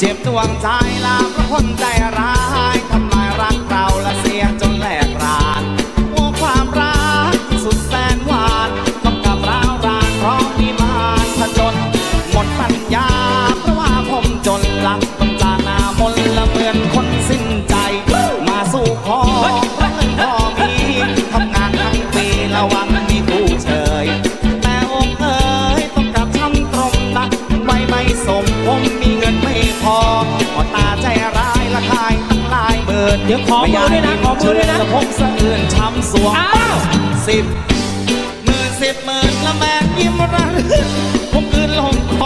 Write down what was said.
เจ็บดวงใจลาเพราะคนใจร้าย เดี๋ยวขอมือด้วยนะขอมือด้วยนะพกสะอื่นช้ำสวงสิบหมื่นสิบหมื่นละแมงยิ้มรันผมคืนลงคอ